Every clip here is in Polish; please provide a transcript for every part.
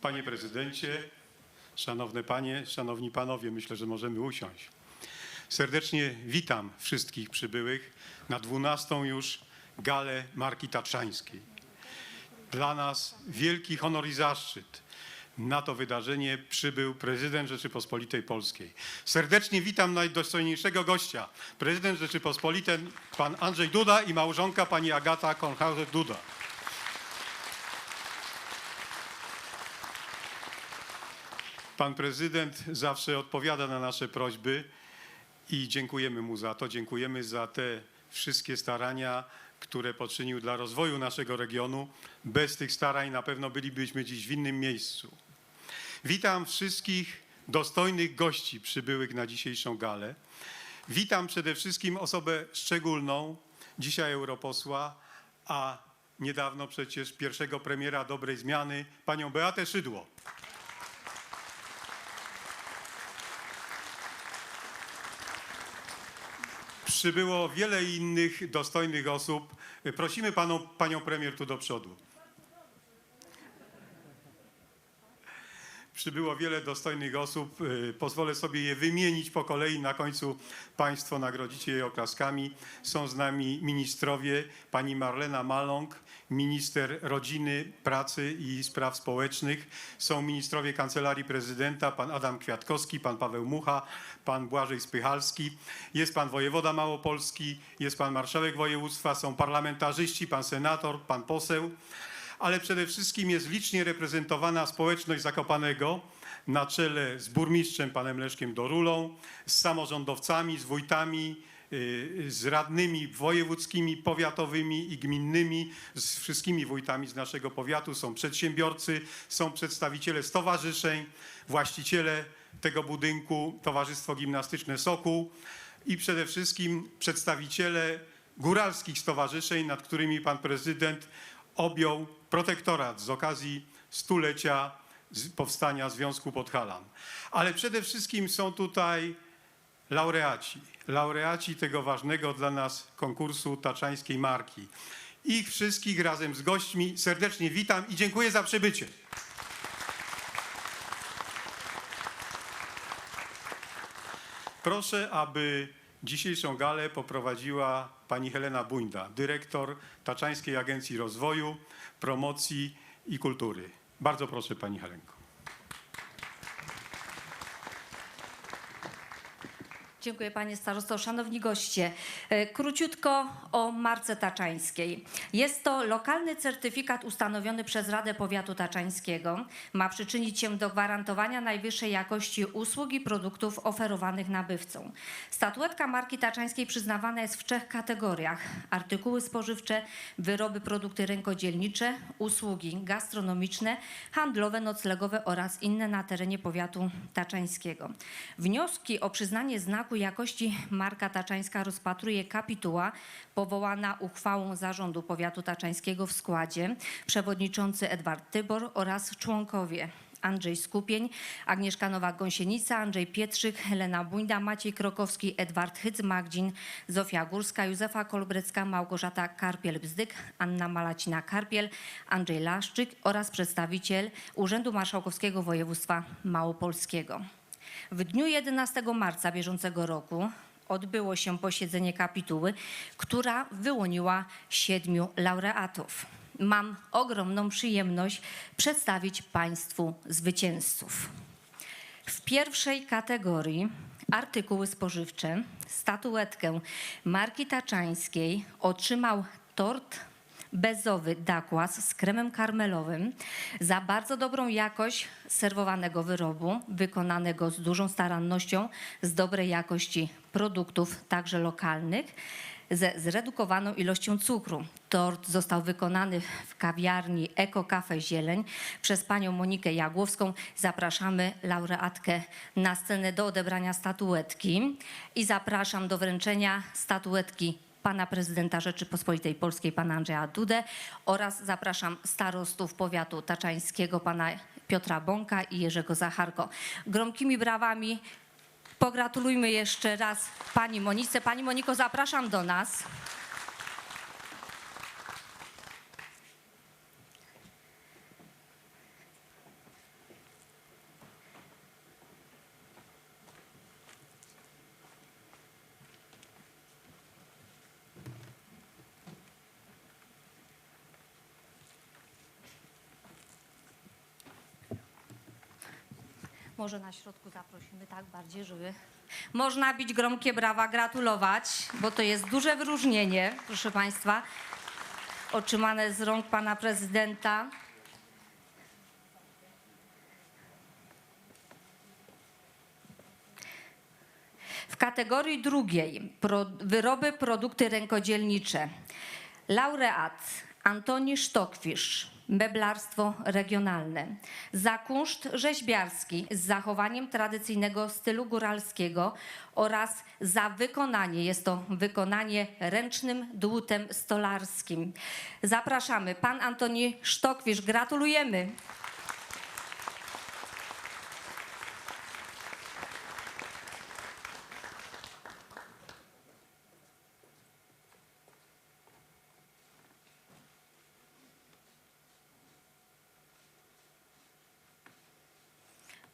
Panie prezydencie, szanowne panie, szanowni panowie, myślę, że możemy usiąść. Serdecznie witam wszystkich przybyłych na 12 już galę marki tatrzańskiej. Dla nas wielki honor i zaszczyt. Na to wydarzenie przybył prezydent Rzeczypospolitej Polskiej. Serdecznie witam najdostojniejszego gościa, prezydent Rzeczypospolitej, pan Andrzej Duda i małżonka pani Agata Konhauser-Duda. Pan prezydent zawsze odpowiada na nasze prośby i dziękujemy mu za to. Dziękujemy za te wszystkie starania, które poczynił dla rozwoju naszego regionu. Bez tych starań na pewno bylibyśmy dziś w innym miejscu. Witam wszystkich dostojnych gości przybyłych na dzisiejszą galę. Witam przede wszystkim osobę szczególną, dzisiaj europosła, a niedawno przecież pierwszego premiera dobrej zmiany, panią Beatę Szydło. Przybyło wiele innych dostojnych osób. Prosimy paną, panią premier tu do przodu. Przybyło wiele dostojnych osób. Y, Pozwolę sobie je wymienić po kolei. Na końcu państwo nagrodzicie je oklaskami. Są z nami ministrowie, pani Marlena Maląg, minister rodziny, pracy i spraw społecznych. Są ministrowie Kancelarii Prezydenta, pan Adam Kwiatkowski, pan Paweł Mucha, pan Błażej Spychalski. Jest pan wojewoda małopolski, jest pan marszałek województwa, są parlamentarzyści, pan senator, pan poseł ale przede wszystkim jest licznie reprezentowana społeczność Zakopanego na czele z burmistrzem panem Leszkiem Dorulą, z samorządowcami, z wójtami, y, z radnymi wojewódzkimi, powiatowymi i gminnymi, z wszystkimi wójtami z naszego powiatu. Są przedsiębiorcy, są przedstawiciele stowarzyszeń, właściciele tego budynku, Towarzystwo Gimnastyczne Sokół i przede wszystkim przedstawiciele góralskich stowarzyszeń, nad którymi pan prezydent objął protektorat z okazji stulecia powstania Związku Podhalan. Ale przede wszystkim są tutaj laureaci, laureaci tego ważnego dla nas konkursu taczańskiej marki. Ich wszystkich razem z gośćmi serdecznie witam i dziękuję za przybycie. Proszę, aby dzisiejszą galę poprowadziła pani Helena Buńda, dyrektor Taczańskiej Agencji Rozwoju, Promocji i Kultury. Bardzo proszę pani Helenko. Dziękuję panie starosto. Szanowni goście, e, króciutko o marce taczańskiej. Jest to lokalny certyfikat ustanowiony przez Radę Powiatu Taczańskiego. Ma przyczynić się do gwarantowania najwyższej jakości usług i produktów oferowanych nabywcom. Statuetka marki taczańskiej przyznawana jest w trzech kategoriach. Artykuły spożywcze, wyroby, produkty rękodzielnicze, usługi gastronomiczne, handlowe, noclegowe oraz inne na terenie powiatu taczańskiego. Wnioski o przyznanie znaku jakości marka taczańska rozpatruje kapituła powołana uchwałą zarządu powiatu taczańskiego w składzie przewodniczący Edward Tybor oraz członkowie Andrzej Skupień, Agnieszka Nowak-Gąsienica, Andrzej Pietrzyk, Helena Bunda, Maciej Krokowski, Edward Hyc-Magdzin, Zofia Górska, Józefa Kolbrecka, Małgorzata Karpiel-Bzdyk, Anna Malacina-Karpiel, Andrzej Laszczyk oraz przedstawiciel Urzędu Marszałkowskiego Województwa Małopolskiego. W dniu 11 marca bieżącego roku odbyło się posiedzenie kapituły, która wyłoniła siedmiu laureatów. Mam ogromną przyjemność przedstawić Państwu zwycięzców. W pierwszej kategorii artykuły spożywcze statuetkę marki taczańskiej otrzymał tort bezowy dakłas z kremem karmelowym za bardzo dobrą jakość serwowanego wyrobu, wykonanego z dużą starannością, z dobrej jakości produktów, także lokalnych, ze zredukowaną ilością cukru. Tort został wykonany w kawiarni Eko Cafe Zieleń przez panią Monikę Jagłowską. Zapraszamy laureatkę na scenę do odebrania statuetki i zapraszam do wręczenia statuetki pana prezydenta Rzeczypospolitej Polskiej, pana Andrzeja Dudę oraz zapraszam starostów powiatu taczańskiego, pana Piotra Bąka i Jerzego Zacharko. Gromkimi brawami pogratulujmy jeszcze raz pani Monice. Pani Moniko, zapraszam do nas. Może na środku zaprosimy, tak, bardziej, żeby... Można bić gromkie brawa, gratulować, bo to jest duże wyróżnienie, proszę Państwa, otrzymane z rąk Pana Prezydenta. W kategorii drugiej pro, wyroby, produkty rękodzielnicze. Laureat Antoni Sztokwisz, meblarstwo regionalne. Za kunszt rzeźbiarski z zachowaniem tradycyjnego stylu góralskiego oraz za wykonanie, jest to wykonanie ręcznym dłutem stolarskim. Zapraszamy, pan Antoni Sztokwisz, gratulujemy.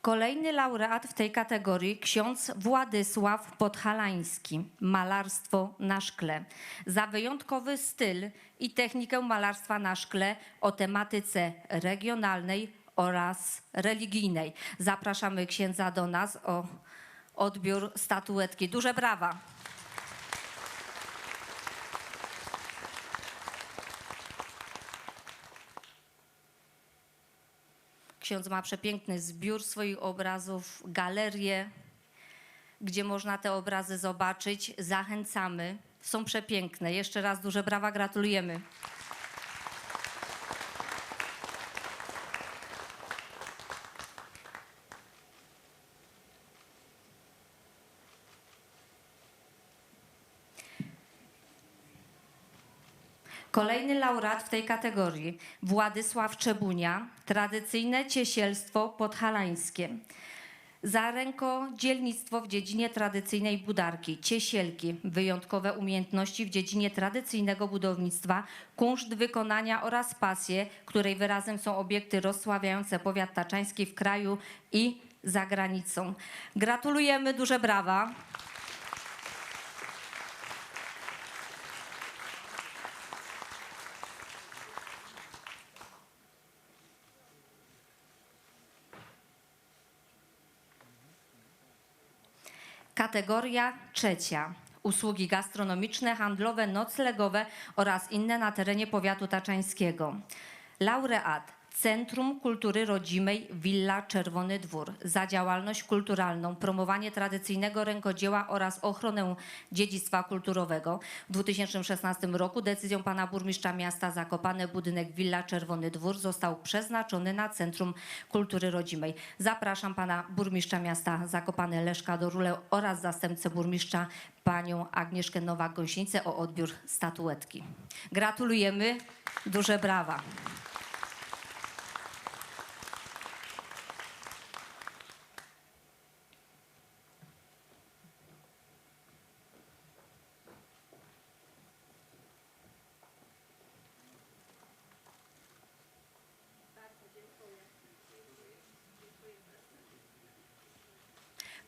Kolejny laureat w tej kategorii ksiądz Władysław Podhalański, malarstwo na szkle. Za wyjątkowy styl i technikę malarstwa na szkle o tematyce regionalnej oraz religijnej. Zapraszamy księdza do nas o odbiór statuetki. Duże brawa. Ksiądz ma przepiękny zbiór swoich obrazów, galerię, gdzie można te obrazy zobaczyć. Zachęcamy. Są przepiękne. Jeszcze raz duże brawa, gratulujemy. Kolejny laureat w tej kategorii Władysław Czebunia, tradycyjne ciesielstwo podhalańskie. Za rękodzielnictwo w dziedzinie tradycyjnej budarki, ciesielki, wyjątkowe umiejętności w dziedzinie tradycyjnego budownictwa, kunszt wykonania oraz pasję, której wyrazem są obiekty rozsławiające powiat taczański w kraju i za granicą. Gratulujemy, duże brawa. Kategoria trzecia. Usługi gastronomiczne, handlowe, noclegowe oraz inne na terenie powiatu taczańskiego. Laureat Centrum Kultury Rodzimej Willa Czerwony Dwór za działalność kulturalną, promowanie tradycyjnego rękodzieła oraz ochronę dziedzictwa kulturowego. W 2016 roku decyzją pana burmistrza miasta Zakopane budynek Willa Czerwony Dwór został przeznaczony na Centrum Kultury Rodzimej. Zapraszam pana burmistrza miasta Zakopane Leszka Dorule oraz zastępcę burmistrza panią Agnieszkę Nowak-Gąsienicę o odbiór statuetki. Gratulujemy, duże brawa.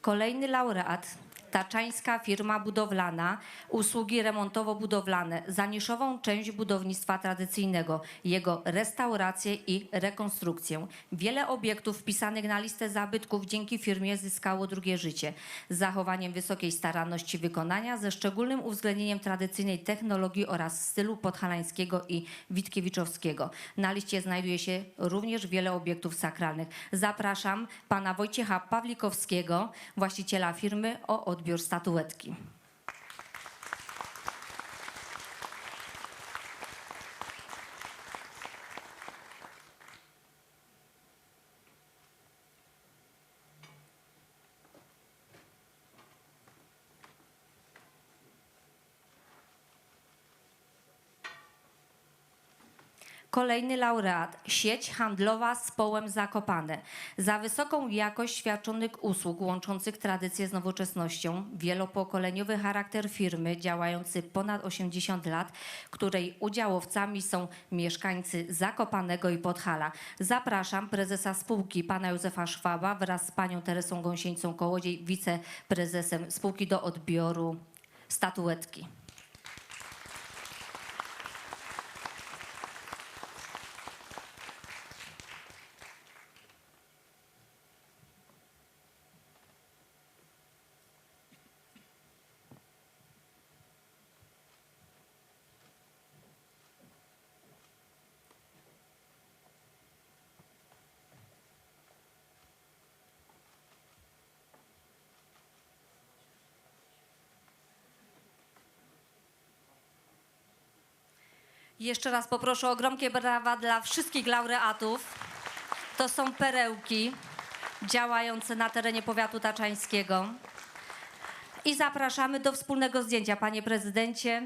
Kolejny laureat. Taczańska firma budowlana, usługi remontowo-budowlane, za niszową część budownictwa tradycyjnego, jego restaurację i rekonstrukcję. Wiele obiektów wpisanych na listę zabytków dzięki firmie zyskało drugie życie. Z zachowaniem wysokiej staranności wykonania, ze szczególnym uwzględnieniem tradycyjnej technologii oraz stylu podhalańskiego i witkiewiczowskiego. Na liście znajduje się również wiele obiektów sakralnych. Zapraszam pana Wojciecha Pawlikowskiego, właściciela firmy, o odbiór statuetki. Kolejny laureat, sieć handlowa z połem Zakopane. Za wysoką jakość świadczonych usług łączących tradycję z nowoczesnością, wielopokoleniowy charakter firmy działający ponad 80 lat, której udziałowcami są mieszkańcy Zakopanego i Podhala. Zapraszam prezesa spółki, pana Józefa Szwaba wraz z panią Teresą Gąsieńcą Kołodziej, wiceprezesem spółki do odbioru statuetki. Jeszcze raz poproszę o gromkie brawa dla wszystkich laureatów. To są perełki działające na terenie powiatu taczańskiego. I zapraszamy do wspólnego zdjęcia. Panie prezydencie,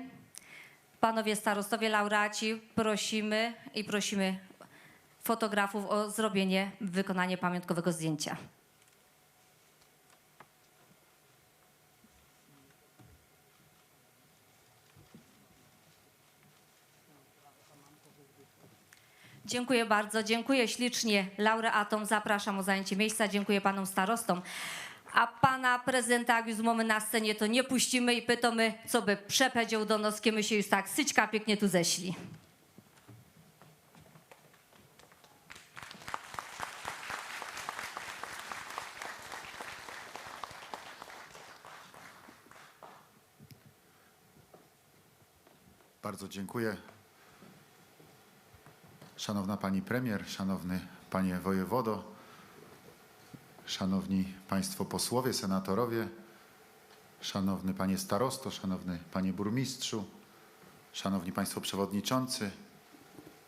panowie starostowie, laureaci, prosimy i prosimy fotografów o zrobienie, wykonanie pamiątkowego zdjęcia. Dziękuję bardzo. Dziękuję ślicznie laureatom. Zapraszam o zajęcie miejsca. Dziękuję panom starostom. A pana prezydenta, jak już mamy na scenie, to nie puścimy i pytamy, co by przepowiedział do noskie. My się już tak syćka pięknie tu zeszli. Bardzo dziękuję. Szanowna Pani Premier, Szanowny Panie Wojewodo, Szanowni Państwo Posłowie, Senatorowie, Szanowny Panie Starosto, Szanowny Panie Burmistrzu, Szanowni Państwo Przewodniczący,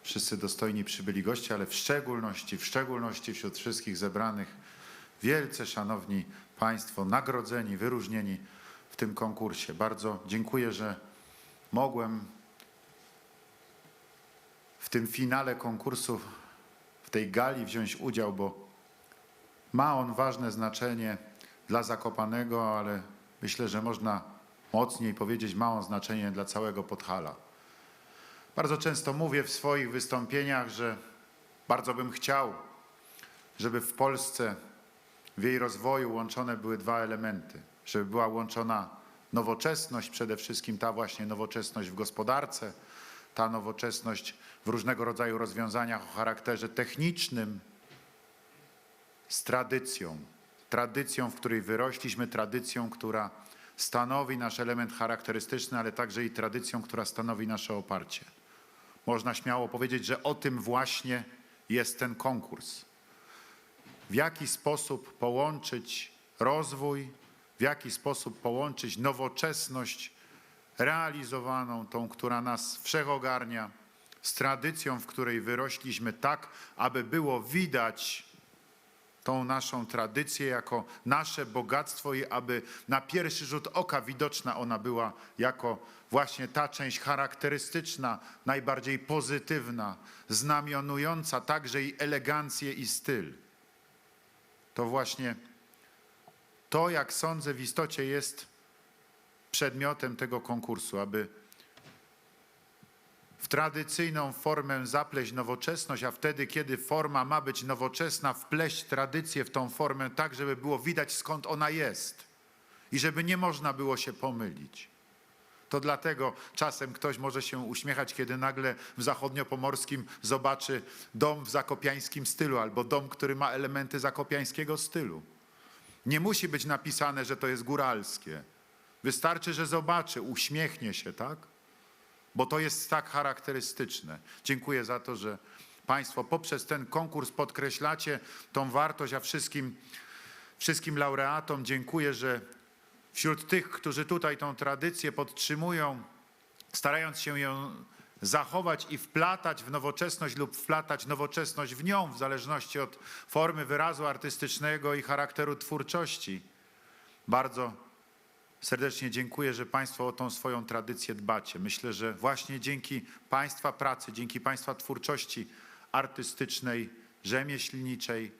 wszyscy dostojni przybyli goście, ale w szczególności, w szczególności wśród wszystkich zebranych wielce szanowni Państwo, nagrodzeni, wyróżnieni w tym konkursie. Bardzo dziękuję, że mogłem w tym finale konkursu, w tej gali wziąć udział, bo ma on ważne znaczenie dla Zakopanego, ale myślę, że można mocniej powiedzieć, ma on znaczenie dla całego Podhala. Bardzo często mówię w swoich wystąpieniach, że bardzo bym chciał, żeby w Polsce w jej rozwoju łączone były dwa elementy. Żeby była łączona nowoczesność, przede wszystkim ta właśnie nowoczesność w gospodarce, ta nowoczesność w różnego rodzaju rozwiązaniach o charakterze technicznym z tradycją. Tradycją, w której wyrośliśmy, tradycją, która stanowi nasz element charakterystyczny, ale także i tradycją, która stanowi nasze oparcie. Można śmiało powiedzieć, że o tym właśnie jest ten konkurs w jaki sposób połączyć rozwój, w jaki sposób połączyć nowoczesność realizowaną, tą, która nas wszechogarnia, z tradycją, w której wyrośliśmy, tak, aby było widać tą naszą tradycję jako nasze bogactwo i aby na pierwszy rzut oka widoczna ona była jako właśnie ta część charakterystyczna, najbardziej pozytywna, znamionująca także i elegancję i styl. To właśnie to, jak sądzę, w istocie jest przedmiotem tego konkursu, aby w tradycyjną formę zapleść nowoczesność, a wtedy, kiedy forma ma być nowoczesna, wpleść tradycję w tą formę tak, żeby było widać skąd ona jest i żeby nie można było się pomylić. To dlatego czasem ktoś może się uśmiechać, kiedy nagle w zachodniopomorskim zobaczy dom w zakopiańskim stylu albo dom, który ma elementy zakopiańskiego stylu. Nie musi być napisane, że to jest góralskie. Wystarczy, że zobaczy, uśmiechnie się, tak? Bo to jest tak charakterystyczne. Dziękuję za to, że Państwo poprzez ten konkurs podkreślacie tą wartość, a wszystkim, wszystkim laureatom dziękuję, że wśród tych, którzy tutaj tą tradycję podtrzymują, starając się ją zachować i wplatać w nowoczesność lub wplatać nowoczesność w nią, w zależności od formy wyrazu artystycznego i charakteru twórczości. Bardzo serdecznie dziękuję, że Państwo o tą swoją tradycję dbacie. Myślę, że właśnie dzięki Państwa pracy, dzięki Państwa twórczości artystycznej, rzemieślniczej,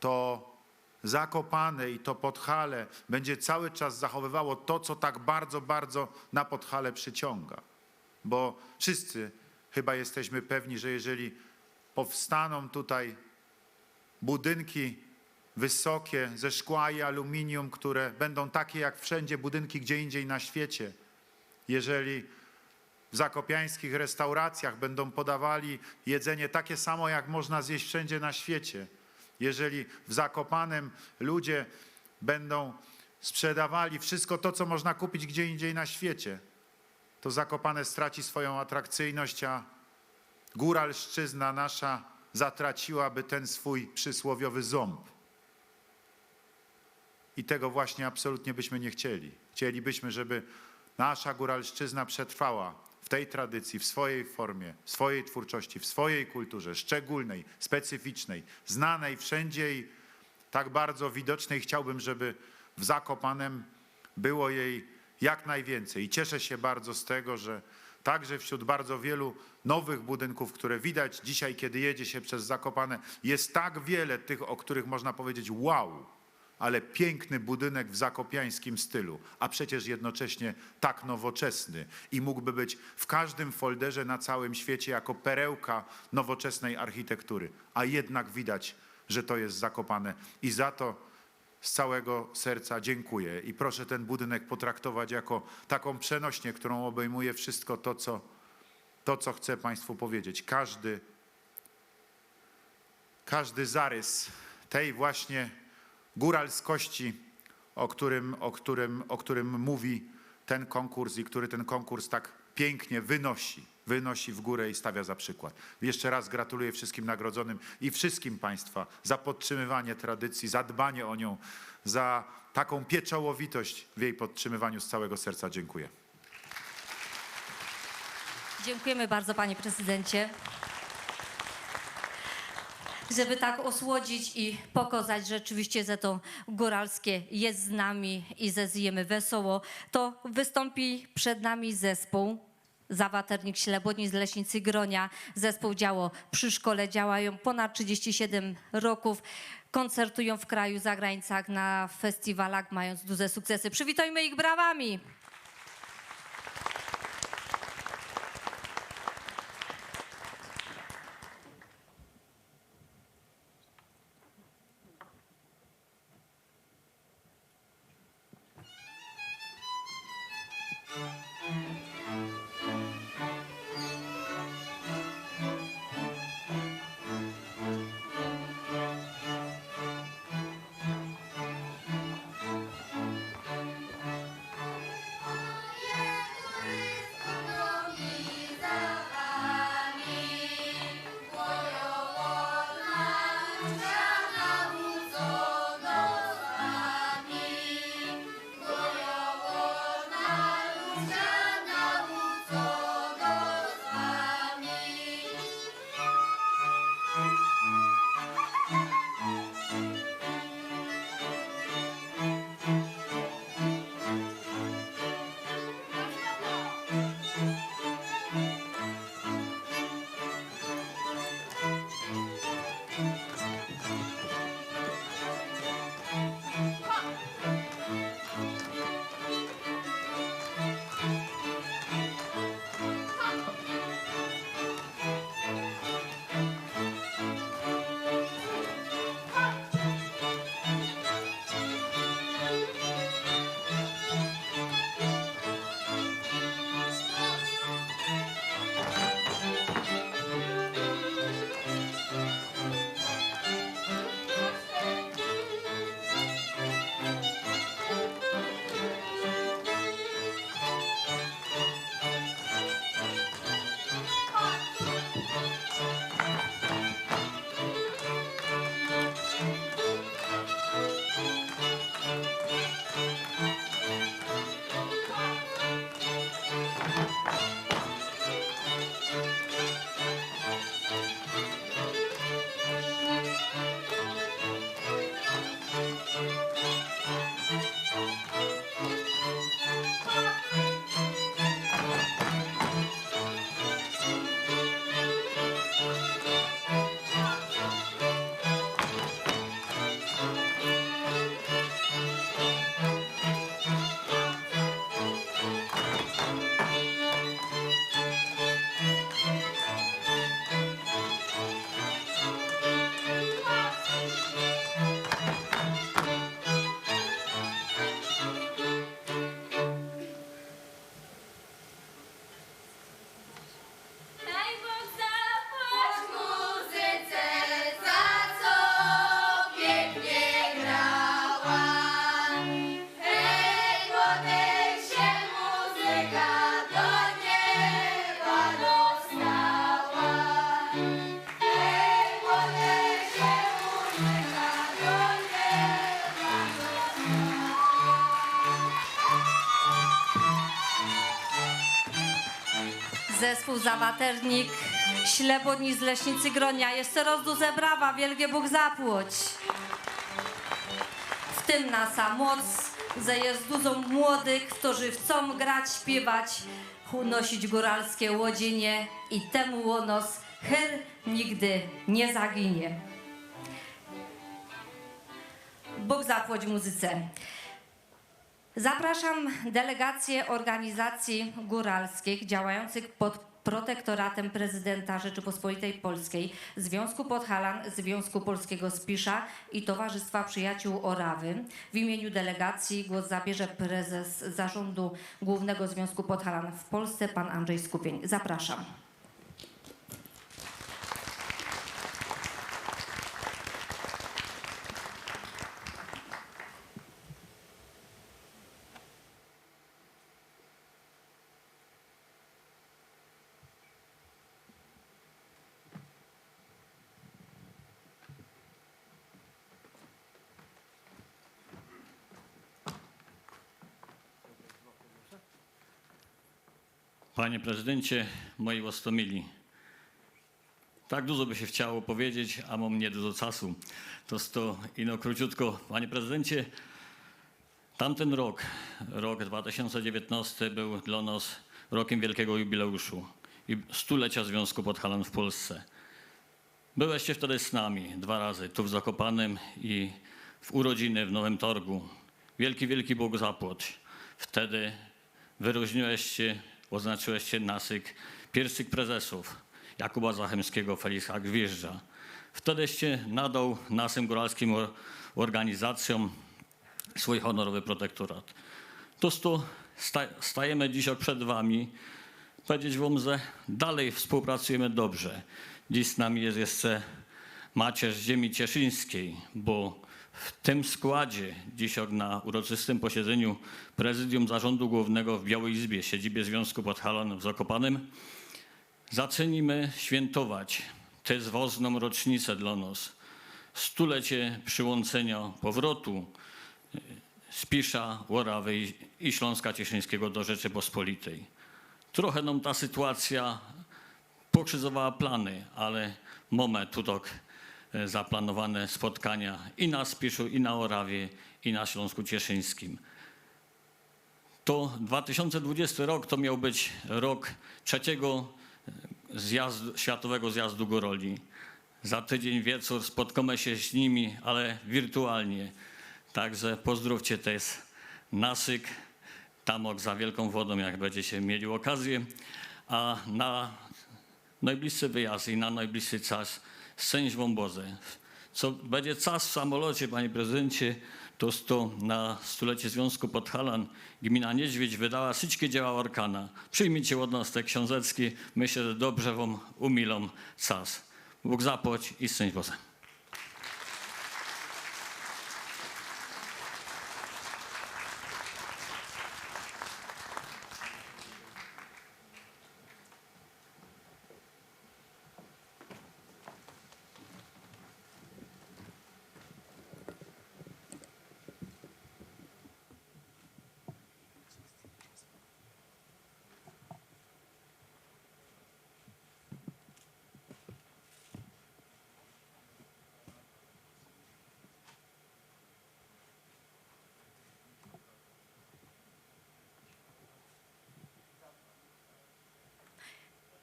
to Zakopane i to Podhale będzie cały czas zachowywało to, co tak bardzo, bardzo na Podhale przyciąga. Bo wszyscy chyba jesteśmy pewni, że jeżeli powstaną tutaj budynki wysokie ze szkła i aluminium, które będą takie jak wszędzie budynki gdzie indziej na świecie, jeżeli w zakopiańskich restauracjach będą podawali jedzenie takie samo, jak można zjeść wszędzie na świecie, jeżeli w Zakopanem ludzie będą sprzedawali wszystko to, co można kupić gdzie indziej na świecie, to Zakopane straci swoją atrakcyjność, a góralszczyzna nasza zatraciłaby ten swój przysłowiowy ząb. I tego właśnie absolutnie byśmy nie chcieli. Chcielibyśmy, żeby nasza góralszczyzna przetrwała w tej tradycji, w swojej formie, w swojej twórczości, w swojej kulturze, szczególnej, specyficznej, znanej wszędzie i tak bardzo widocznej. Chciałbym, żeby w Zakopanem było jej jak najwięcej. I cieszę się bardzo z tego, że także wśród bardzo wielu nowych budynków, które widać dzisiaj, kiedy jedzie się przez Zakopane, jest tak wiele tych, o których można powiedzieć wow, ale piękny budynek w zakopiańskim stylu, a przecież jednocześnie tak nowoczesny. I mógłby być w każdym folderze na całym świecie jako perełka nowoczesnej architektury, a jednak widać, że to jest Zakopane. I za to z całego serca dziękuję. I proszę ten budynek potraktować jako taką przenośnię, którą obejmuje wszystko to, co, to, co chcę Państwu powiedzieć. Każdy, każdy zarys tej właśnie góralskości, o którym, o, którym, o którym mówi ten konkurs i który ten konkurs tak pięknie wynosi, wynosi w górę i stawia za przykład. Jeszcze raz gratuluję wszystkim nagrodzonym i wszystkim Państwa za podtrzymywanie tradycji, za dbanie o nią, za taką pieczołowitość w jej podtrzymywaniu z całego serca. Dziękuję. Dziękujemy bardzo, panie prezydencie. Żeby tak osłodzić i pokazać, rzeczywiście że to góralskie jest z nami i że zjemy wesoło, to wystąpi przed nami zespół Zawaternik Ślebodni z Leśnicy Gronia. Zespół działo przy szkole, działają ponad 37 roków. Koncertują w kraju, za granicach, na festiwalach, mając duże sukcesy. Przywitajmy ich brawami. Let's go! Zespół Zawaternik, Ślebodni z Leśnicy Gronia. Jeszcze raz duże brawa, wielkie Bóg zapłoć. W tym nasa moc, że jest dużo młodych, którzy chcą grać, śpiewać, unosić góralskie łodzienie i temu łonos her nigdy nie zaginie. Bóg zapłoć muzyce. Zapraszam delegację organizacji góralskich działających pod protektoratem prezydenta Rzeczypospolitej Polskiej, Związku Podhalan, Związku Polskiego Spisza i Towarzystwa Przyjaciół Orawy. W imieniu delegacji głos zabierze prezes Zarządu Głównego Związku Podhalan w Polsce, pan Andrzej Skupień. Zapraszam. Panie prezydencie, moi łostomili. Tak dużo by się chciało powiedzieć, a mam nie dużo czasu. To sto ino króciutko. Panie prezydencie, tamten rok, rok 2019 był dla nas rokiem wielkiego jubileuszu i stulecia Związku Podhalan w Polsce. Byłeście wtedy z nami dwa razy, tu w Zakopanem i w urodziny w Nowym Torgu. Wielki, wielki Bóg zapłać. Wtedy wyróżniłeś się, oznaczyłeś się nasyk pierwszych prezesów Jakuba Zachemskiego, Feliksa Gwieżdża. Wtedyście nadał naszym góralskim or- organizacjom swój honorowy protektorat. To sto sta, stajemy dzisiaj przed wami, powiedzieć wam, że dalej współpracujemy dobrze. Dziś z nami jest jeszcze macierz ziemi cieszyńskiej, bo w tym składzie dzisiaj na uroczystym posiedzeniu Prezydium Zarządu Głównego w Białej Izbie, siedzibie Związku Podhalan w Zakopanem, zaczynimy świętować tę zwozną rocznicę dla nas. Stulecie przyłączenia powrotu e, Spisza, Łorawy i- Śląska Cieszyńskiego do Rzeczypospolitej. Trochę nam ta sytuacja pokrzyżowała plany, ale mamy tutaj zaplanowane spotkania i na Spiszu, i na Orawie, i na Śląsku Cieszyńskim. To 2020 rok to miał być rok trzeciego e, zjazdu, Światowego Zjazdu Góroli. Za tydzień wieczór spotkamy się z nimi, ale wirtualnie. Także pozdrówcie też Nasyk, Tamok za Wielką Wodą, jak będziecie mieli okazję. A na najbliższy wyjazd i na najbliższy czas szczęść wam. Co będzie czas w samolocie, panie prezydencie, to to na stulecie Związku Podhalan gmina Niedźwiedź wydała wszystkie dzieła Orkana. Przyjmijcie od nas te książeczki, myślę, że dobrze wam umilą czas. Bóg zapłać i szczęść Boże.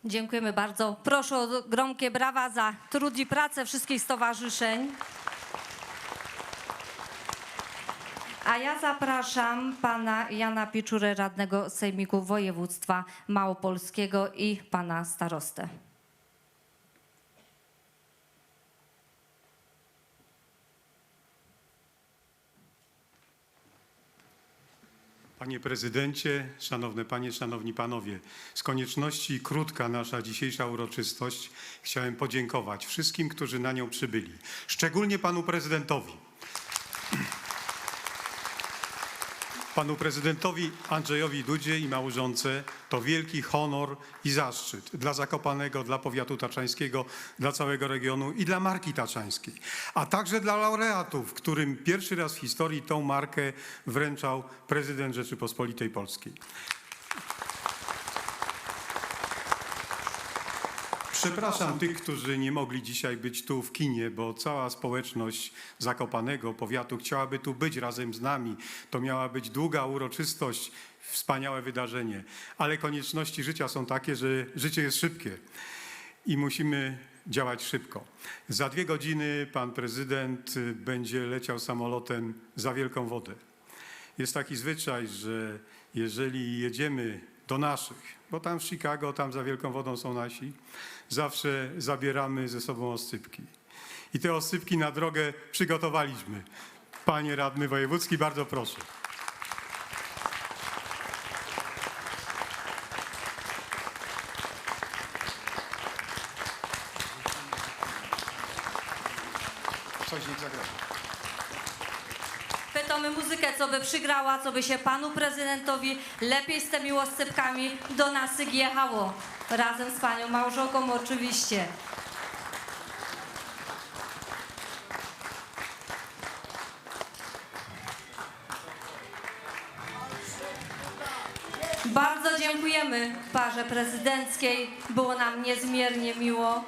Dziękujemy bardzo. Proszę o gromkie brawa za trud i pracę wszystkich stowarzyszeń. A ja zapraszam pana Jana Pieczurę, radnego Sejmiku Województwa Małopolskiego i pana starostę. Panie prezydencie, szanowne panie, szanowni panowie, z konieczności krótka nasza dzisiejsza uroczystość chciałem podziękować wszystkim, którzy na nią przybyli, szczególnie panu prezydentowi. Panu prezydentowi Andrzejowi Dudzie i małżonce to wielki honor i zaszczyt dla Zakopanego, dla powiatu taczańskiego, dla całego regionu i dla marki taczańskiej, a także dla laureatów, którym pierwszy raz w historii tą markę wręczał prezydent Rzeczypospolitej Polskiej. Przepraszam tych, którzy nie mogli dzisiaj być tu w kinie, bo cała społeczność Zakopanego powiatu chciałaby tu być razem z nami. To miała być długa uroczystość, wspaniałe wydarzenie. Ale konieczności życia są takie, że życie jest szybkie i musimy działać szybko. Za dwie godziny pan prezydent będzie leciał samolotem za Wielką Wodę. Jest taki zwyczaj, że jeżeli jedziemy do naszych, bo tam w Chicago, tam za Wielką Wodą są nasi, zawsze zabieramy ze sobą oscypki. I te oscypki na drogę przygotowaliśmy. Panie radny wojewódzki, bardzo proszę. Coś nie zagrało. Pytamy muzykę, co by przygrała, co by się panu prezydentowi lepiej z tymi łoscypkami do nas jechało. Razem z panią małżonką oczywiście. Bardzo dziękujemy parze prezydenckiej. Było nam niezmiernie miło.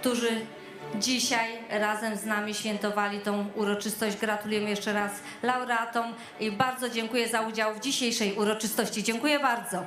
Którzy dzisiaj razem z nami świętowali tą uroczystość. Gratulujemy jeszcze raz laureatom i bardzo dziękuję za udział w dzisiejszej uroczystości. Dziękuję bardzo.